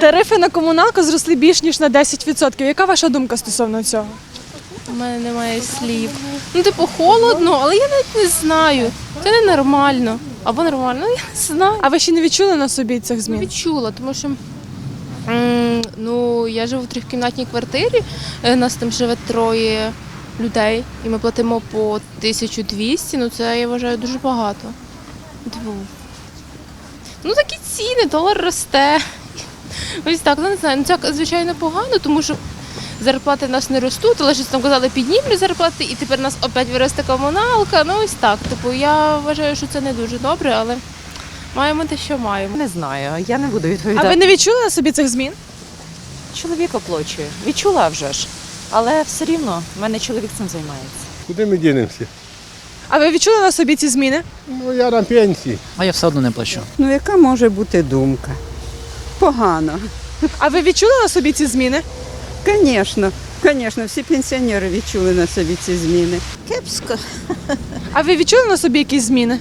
Тарифи на комуналку зросли більш ніж на 10%. Яка ваша думка стосовно цього? У мене немає слів. Ну, типу, холодно, але я навіть не знаю. Це ненормально. Або нормально, я не знаю. А ви ще не відчули на собі цих змін? Не відчула, тому що м, ну, я живу в трьохкімнатній квартирі, е, нас там живе троє людей, і ми платимо по 1200, ну це я вважаю дуже багато. Типу, Ну такі ціни, долар росте. Ось так, ну не знаю, ну це звичайно погано, тому що зарплати в нас не ростуть, але ж там казали, піднімуть зарплати, і тепер у нас опять виросте комуналка. Ну ось так. Типу, я вважаю, що це не дуже добре, але маємо те, що маємо. Не знаю, я не буду відповідати. А ви не відчули на собі цих змін? Чоловік оплачує. Відчула вже ж. Але все рівно в мене чоловік цим займається. Куди ми дінемося? А ви відчули на собі ці зміни? Ну, я на пенсії. А я все одно не плачу. Ну, яка може бути думка? Погано. А ви відчули на собі ці зміни? Звісно, звісно, всі пенсіонери відчули на собі ці зміни. Кепсько. А ви відчули на собі якісь зміни?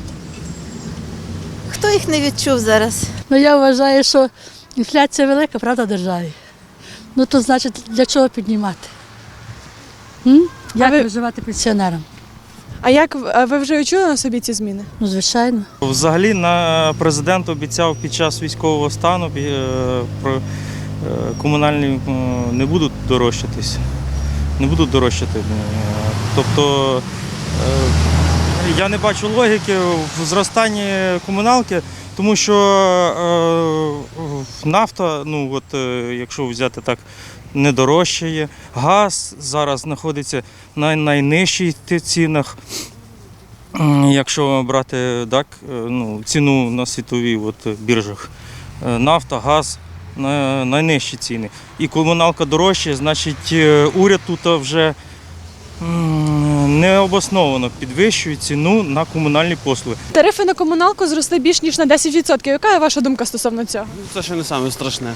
Хто їх не відчув зараз? Ну я вважаю, що інфляція велика, правда, в державі. Ну то значить, для чого піднімати? М? Як ви- виживати пенсіонерам? А як ви вже відчули на собі ці зміни? Ну, звичайно. Взагалі на президент обіцяв під час військового стану е, про е, комунальні е, не будуть дорожчатись. Не будуть дорожчати. Тобто я не бачу логіки в зростанні комуналки, тому що е, нафта, ну от е, якщо взяти так, не дорожчає. Газ зараз знаходиться на найнижчих цінах. Якщо брати так, е, ну, ціну на світовій от, біржах, е, нафта, газ на найнижчі ціни. І комуналка дорожча, значить е, уряд тут вже необосновано підвищує ціну на комунальні послуги. Тарифи на комуналку зросли більш ніж на 10%. Яка ваша думка стосовно цього? Це ще не саме страшне.